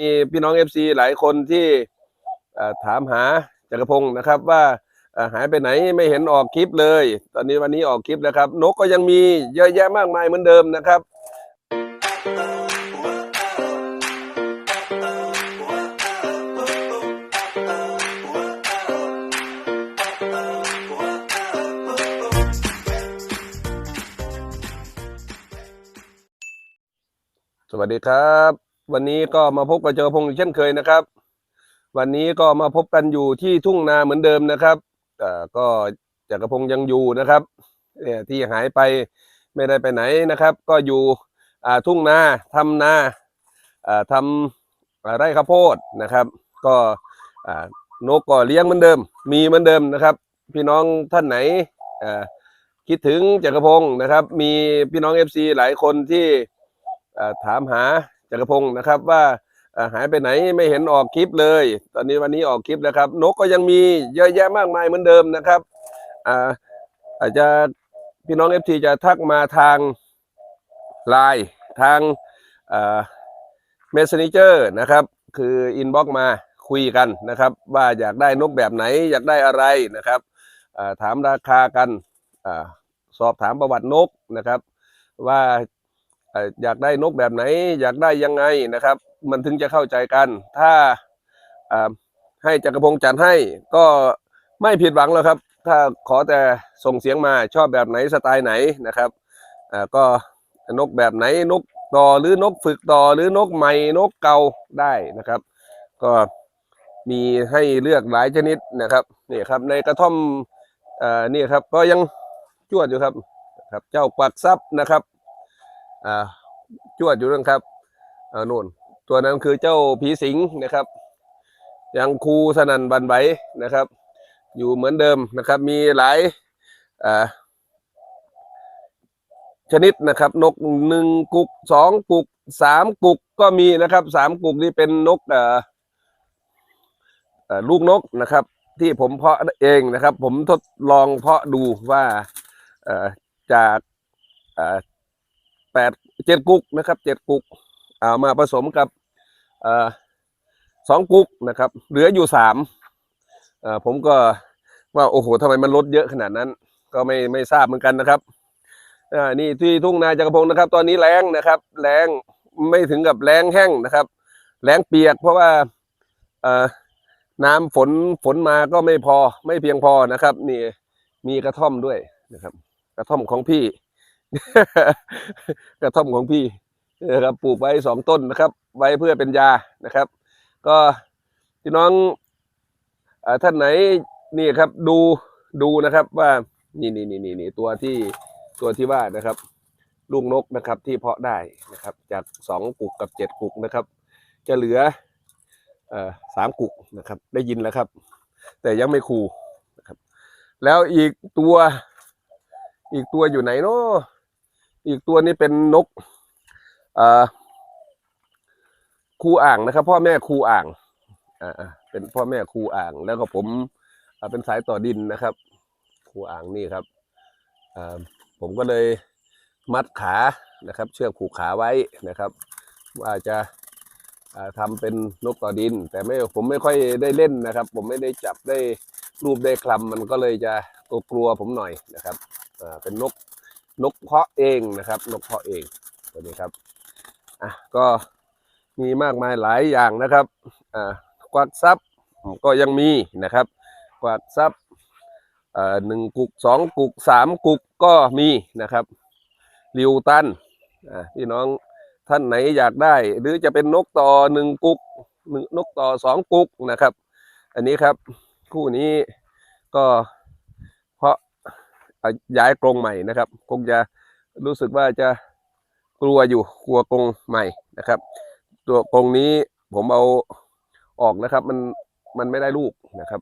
มีพี่น้องเอฟซีหลายคนที่ถามหาจักรพงศ์นะครับว่าหายไปไหนไม่เห็นออกคลิปเลย ตอนนี้วันนี้ออกคลิปแล้วครับ นกก็ยังมีเยอะแยะมากมายเหมือนเดิมนะครับสวัสดีครับ วันนี้ก็มาพบกับเจอพงศ์อีกเช่นเคยนะครับ วันนี้ก็มาพบกันอยู่ที่ทุ่งนาเหมือนเดิมนะครับเอ่อก็จักรพงศ์ยังอยู่นะครับเนี่ยที่หายไปไม่ได้ไปไหนนะครับ ก็อยู่อ่าทุ่งนาทำนาอ่าทำไร่ข้าวโพดนะครับ ก็อ่านกก็เลี้ยงเหมือนเดิม มีเหมือนเดิมนะครับ พี่น้องท่านไหนอ่าคิดถึงจักรพงศ์นะครับ มีพี่น้องเอฟซีหลายคนที่อ่อถามหา จักรพงศ์นะครับว่าหายไปไหนไม่เห็นออกคลิปเลย ตอนนี้วันนี้ออกคลิปแล้วครับ นกก็ยังมีเยอะแยะมากมายเหมือนเดิมนะครับอาอาจจะพี่น้องเอฟทีจะทักมาทางไลน์ทางเมสเซนเจอร์นะครับ คืออินบ็อกมาคุยกันนะครับ ว่าอยากได้นกแบบไหนอยากได้อะไรนะครับาถามราคากันอสอบถามประวัตินกนะครับ ว่า อยากได้นกแบบไหน อยากได้ยังไงนะครับ มันถึงจะเข้าใจกัน ถ้าให้จักรพงศ์จัดให้ก็ไม่ผิดหวังแล้วครับ ถ้าขอแต่ส่งเสียงมาชอบแบบไหนสไตล์ไหนนะครับก็นกแบบไหนนกต่อหรือนกฝึกต่อหรือนกใหม่นกเก่าได้นะครับ ก็มีให้เลือกหลายชนิดนะครับนี่ครับในกระท่อมอนี่ครับก็ยังจวดอยู่ครับครับ เจ้ากวักซับนะครับ อ่าจวดอยู่นะครับอ่านู่นตัวนั้นคือเจ้าผีสิงนะครับยังคูสนันบันไหวนะครับ อยู่เหมือนเดิมนะครับ มีหลายอ่าชนิดนะครับ นกหนึ่งกุกสองกุกสามกุกก็มีนะครับสามกุกนี่เป็นนกอ่อเอ่อลูกนกนะครับ ที่ผมเพาะเองนะครับ ผมทดลองเพาะดูว่าจาก แปดเจ็ดกุกนะครับเจ็ดกุกเอามาผสมกับอสองกุกนะครับ เหลืออยู่สามผมก็ว่าโอ้โหทำไมมันลดเยอะขนาดนั้น ก็ไม่ไม่ทราบเหมือนกันนะครับนี่ที่ทุ่งนาจักรพงศ์นะครับ ตอนนี้แรงนะครับ แรงไม่ถึงกับแรงแห้งนะครับ แรงเปียกเพราะว่าน้ำฝนฝนมาก็ไม่พอไม่เพียงพอนะครับ นี่มีกระท่อมด้วยนะครับ กระท่อมของพี่ กระท่อมของพี่นะครับปลูกไว้สองต้นนะครับ ไว้เพื่อเป็นยานะครับ ก็พี่น้องอท่านไหนนี่ครับดูดูนะครับว่านี่นี่นี่นี่นี่ตัวที่ตัวที่ว่านะครับ ลูกนกนะครับที่เพาะได้นะครับ จากสองกุกกับเจ็ดกุกนะครับ จะเหลืออสามกุกนะครับ ได้ยินแล้วครับ แต่ยังไม่คูนะครับ แล้วอีกตัวอีกตัวอยู่ไหนเนาะ อีกตัวนี้เป็นนกคูอ่างนะครับ พ่อแม่คูอ่างอ่าเป็นพ่อแม่คูอ่าง แล้วก็ผมเป็นสายต่อดินนะครับคูอ่างนี่ครับผมก็เลยมัดขานะครับ เชือกผูกขาไว้นะครับ ว่าจะอ่าทำเป็นนกต่อดิน แต่ไม่ผมไม่ค่อยได้เล่นนะครับ ผมไม่ได้จับได้รูปได้คลำมันก็เลยจะกลัวผมหน่อยนะครับเป็นนก นกเพาะเองนะครับ นกเพาะเองตัวนี้ครับอะก็มีมากมายหลายอย่างนะครับอ่ากวักซับก็ยังมีนะครับ กวักซับอ่อหนึ่งกุกสองกุกสามกุกก็มีนะครับริวตันอ่าพี่น้องท่านไหนอยากได้ หรือจะเป็นนกต่อหนึ่งกุกนกต่อสองกุกนะครับ อันนี้ครับคู่นี้ก็ ย้ายกรงใหม่นะครับ คงจะรู้สึกว่าจะกลัวอยู่กลัวกรงใหม่นะครับ ตัวกรงนี้ผมเอาออกนะครับ มันมันไม่ได้ลูกนะครับ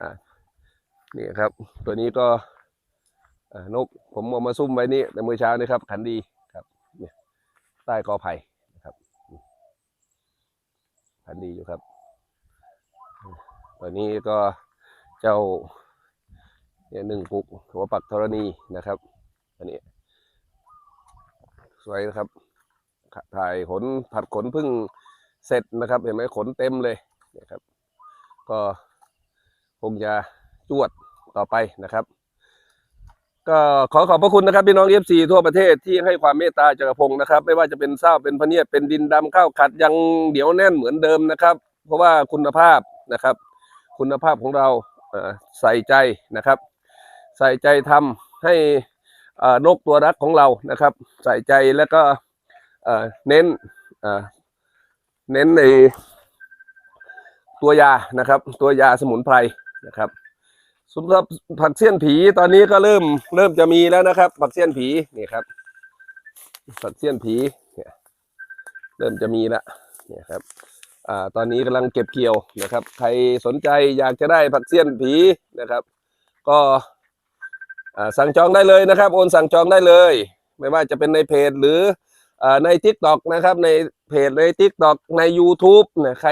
อ่านี่ครับ ตัวนี้ก็นกผมเอามาซุ่มไว้นี่ในมือเช้านี่ครับ ขันดีครับเนี่ยใต้กอไผ่นะครับขันดีอยู่ครับ ตัวนี้ก็เจ้า เนี่ยหนึ่งปุกหัวปักธรณีนะครับ อันนี้ สวยนะครับ ถ่ายขนผัดขนพึ่งเสร็จนะครับ เห็นไหมขนเต็มเลยนะครับ ก็คงจะจวดต่อไปนะครับ ก็ขอขอบพระคุณนะครับ พี่น้องเอฟซีทั่วประเทศที่ให้ความเมตตาจักรพงศ์นะครับ ไม่ว่าจะเป็นเศร้าเป็นพเนียดเป็นดินดำข้าวขัดยังเหนียวแน่นเหมือนเดิมนะครับ เพราะว่าคุณภาพนะครับ คุณภาพของเราใส่ใจนะครับ ใส่ใจทำให้นกตัวรักของเรานะครับ ใส่ใจแล้วก็เน้นเน้นในตัวยานะครับ ตัวยาสมุนไพรนะครับสำหรับผักเสี้ยนผีตอนนี้ก็เริ่มเริ่มจะมีแล้วนะครับ ผักเสี้ยนผีนี่ครับ ผักเสี้ยนผีเนี่ยเริ่มจะมีละเนี่ยครับอ่าตอนนี้กำลังเก็บเกี่ยวนะครับ ใครสนใจอยากจะได้ผักเสี้ยนผีนะครับ ก็ สั่งจองได้เลยนะครับ โอนสั่งจองได้เลย ไม่ว่าจะเป็นในเพจหรืออใน t ิ k t o k นะครับ ในเพจใน t ิ k t o k ใน YouTube นี่ยใคร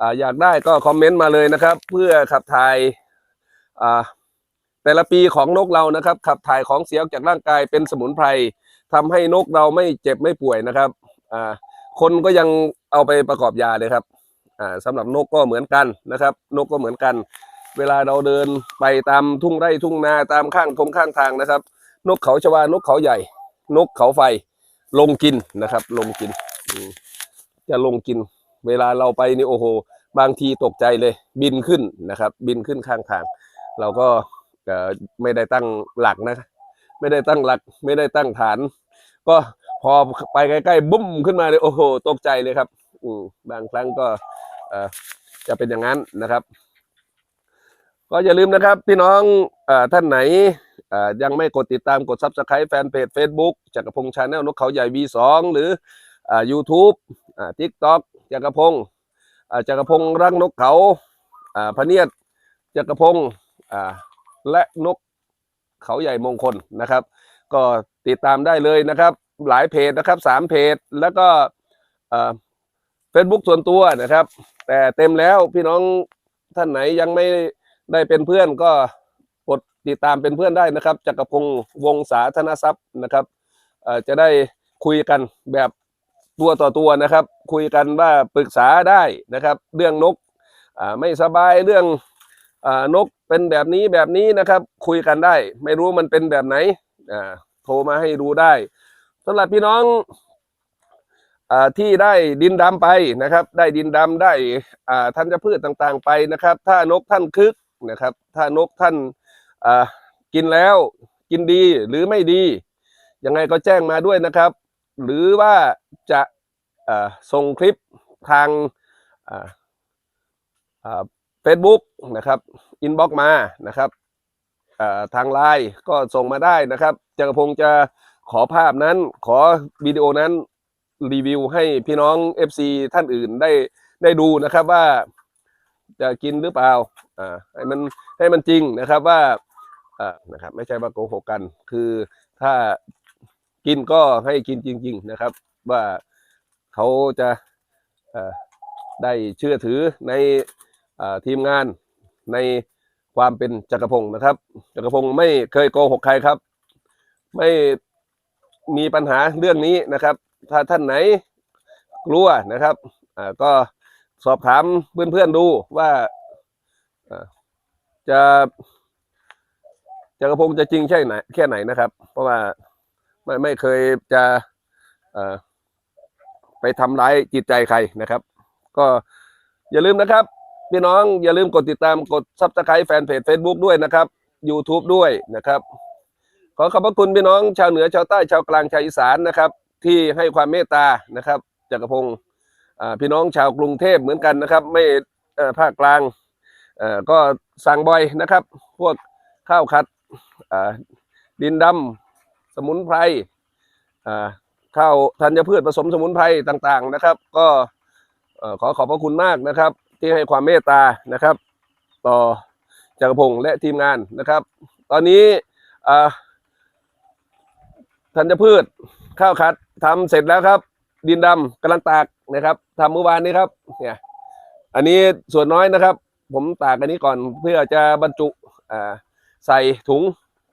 ออยากได้ก็คอมเมนต์มาเลยนะครับ เพื่อขับถ่ายแต่ละปีของนกเรานะครับ ขับถ่ายของเสียออกจากร่างกายเป็นสมุนไพรทำให้นกเราไม่เจ็บไม่ป่วยนะครับคนก็ยังเอาไปประกอบยาเลยครับสำหรับนกก็เหมือนกันนะครับ นกก็เหมือนกัน เวลาเราเดินไปตามทุ่งไร่ทุ่งนาตามข้างทงข้างทางนะครับ นกเขาชวานกเขาใหญ่ นกเขาไฟ ลงกินนะครับ ลงกิน จะลงกิน เวลาเราไปนี่โอ้โห บางทีตกใจเลย บินขึ้นนะครับ บินขึ้นข้างทาง เราก็ไม่ได้ตั้งหลักนะ ไม่ได้ตั้งหลัก ไม่ได้ตั้งฐาน ก็พอไปใกล้ๆบุ้มขึ้นมาเลยโอ้โห ตกใจเลยครับบางครั้งก็จะเป็นอย่างนั้นนะครับ ก็อย่าลืมนะครับ พี่น้องเอ่อท่านไหนยังไม่กดติดตามกด subscribe แฟนเพจ Facebook จักรพงษ์ชาแนลนกเขาใหญ่ V2 หรืออ่า YouTube อ่า TikTok จักรพงษ์อ่าจักรพงษ์รักนกเขาอ่าพะเนียดจักรพงษ์อ่าและนกเขาใหญ่มงคลนะครับ ก็ติดตามได้เลยนะครับ หลายเพจนะครับสามเพจแล้วก็เฟซบุ๊กส่วนตัวนะครับ แต่เต็มแล้วพี่น้องท่านไหนยังไม่ ได้เป็นเพื่อนก็กดติดตามเป็นเพื่อนได้นะครับจักรพงศ์วงศาธนทรัพย์นะครับจะได้คุยกันแบบตัวต่อตัวนะครับ คุยกันว่าปรึกษาได้นะครับ เรื่องนกไม่สบายเรื่องอนกเป็นแบบนี้แบบนี้นะครับ คุยกันได้ ไม่รู้มันเป็นแบบไหนโทรมาให้ดูได้สำหรับพี่น้องอที่ได้ดินดำไปนะครับ ได้ดินดำได้อ่าธัญพืชต่างๆไปนะครับ ถ้านกท่านคึก นะครับ ถ้านกท่านกินแล้วกินดีหรือไม่ดี ยังไงก็แจ้งมาด้วยนะครับ หรือว่าจะส่งคลิปทางเฟซบุ๊กนะครับอินบ็อกมานะครับทางไลน์ก็ส่งมาได้นะครับจักรพงศ์จะขอภาพนั้นขอวิดีโอนั้นรีวิวให้พี่น้อง FC ท่านอื่นได้ได้ดูนะครับว่าจะกินหรือเปล่า อ่าให้มันให้มันจริงนะครับว่าอ่านะครับ ไม่ใช่ว่าโกหกกัน คือถ้ากินก็ให้กินจริง ๆ นะครับ ว่าเขาจะเอ่อได้เชื่อถือในอ่าทีมงานในความเป็นจักรพงศ์นะครับ จักรพงศ์ไม่เคยโกหกใครครับ ไม่มีปัญหาเรื่องนี้นะครับ ถ้าท่านไหนกลัวนะครับอ่าก็สอบถามเพื่อนๆดูว่า จะจักรพงศ์จะจริงใช่ไหนแค่ไหนนะครับ เพราะว่าไม่ไม่เคยจะเอ่อไปทำร้ายจิตใจใครนะครับ ก็อย่าลืมนะครับ พี่น้องอย่าลืมกดติดตามกดซับสไคร b ์แฟนเพจ Facebook ด้วยนะครับ YouTube ด้วยนะครับ ขอขอบพระคุณพี่น้องชาวเหนือชาวใต้ชาวกลางชาวอีสานนะครับ ที่ให้ความเมตตานะครับจักรพงศ์พี่น้องชาวกรุงเทพเหมือนกันนะครับ ไม่ภาคกลาง เอ่อก็สั่งบ่อยนะครับ พวกข้าวขัดดินดำสมุนไพรข้าวธัญพืชผสมสมุนไพรต่างๆนะครับ ก็ขอขอบพระคุณมากนะครับ ที่ให้ความเมตตานะครับ ต่อจักรพงศ์และทีมงานนะครับ ตอนนี้ธัญพืชข้าวขัดทำเสร็จแล้วครับ ดินดำกำลังตากนะครับทำเมื่อวานนี้ครับเนี่ยอันนี้ส่วนน้อยนะครับ ผมตากอันนี้ก่อนเพื่อจะบรรจุใส่ถุง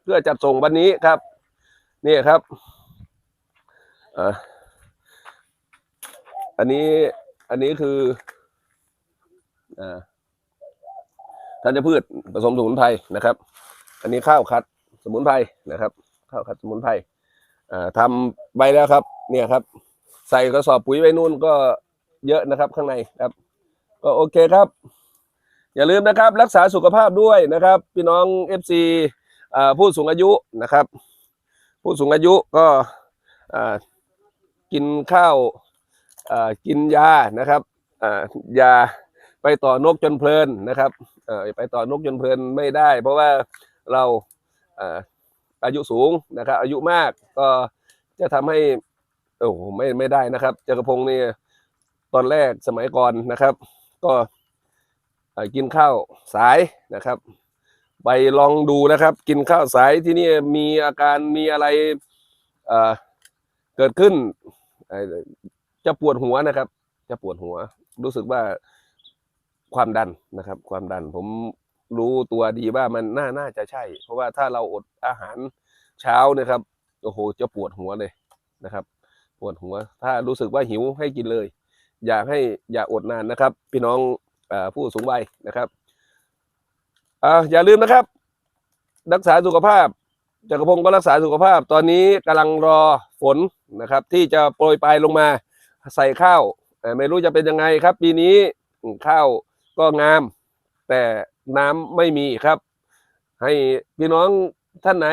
เพื่อจัดส่งวันนี้ครับ นี่ครับอันนี้อันนี้คืออ่าธัญพืชผสมสมุนไพรนะครับ อันนี้ข้าวคัดสมุนไพรนะครับ ข้าวคัดสมุนไพรทำไปแล้วครับ เนี่ยครับ ใส่กระสอบปุ๋ยไว้นู่นก็เยอะนะครับข้างในครับ ก็โอเคครับ อย่าลืมนะครับรักษาสุขภาพด้วยนะครับ พี่น้องเอฟซีผู้สูงอายุนะครับ ผู้สูงอายุก็อ่ากินข้าวอ่ากินยานะครับอ่ายาไปต่อนกจนเพลินนะครับอ่อไปต่อนกจนเพลินไม่ได้ เพราะว่าเราอ่าอายุสูงนะครับ อายุมากก็จะทำให้โอ้ไม่ไม่ได้นะครับจักรพงศ์นี่ตอนแรกสมัยก่อนนะครับ ก็ กินข้าวสายนะครับ ไปลองดูนะครับ กินข้าวสายที่นี่มีอาการมีอะไรเเกิดขึ้น จะปวดหัวนะครับ จะปวดหัว รู้สึกว่าความดันนะครับ ความดันผมรู้ตัวดีว่ามันน่าน่าจะใช่ เพราะว่าถ้าเราอดอาหารเช้านะครับโอ้โหจะปวดหัวเลยนะครับ ปวดหัว ถ้ารู้สึกว่าหิวให้กินเลย อยากให้อย่าอดนานนะครับ พี่น้อง ผู้สูงวัยนะครับอ่าอย่าลืมนะครับ รักษาสุขภาพจักรพงศ์ก็รักษาสุขภาพ ตอนนี้กำลังรอฝนนะครับ ที่จะโปรยปลายลงมาใส่ข้าวไม่รู้จะเป็นยังไงครับ ปีนี้ข้าวก็งาม แต่น้ำไม่มีครับ ให้พี่น้องท่านไหน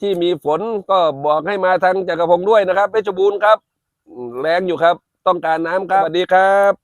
ที่มีฝนก็บอกให้มาทางจักรพงศ์ด้วยนะครับเพชรบูรณ์ครับ แรงอยู่ครับ ต้องการน้ำครับสวัสดีครับ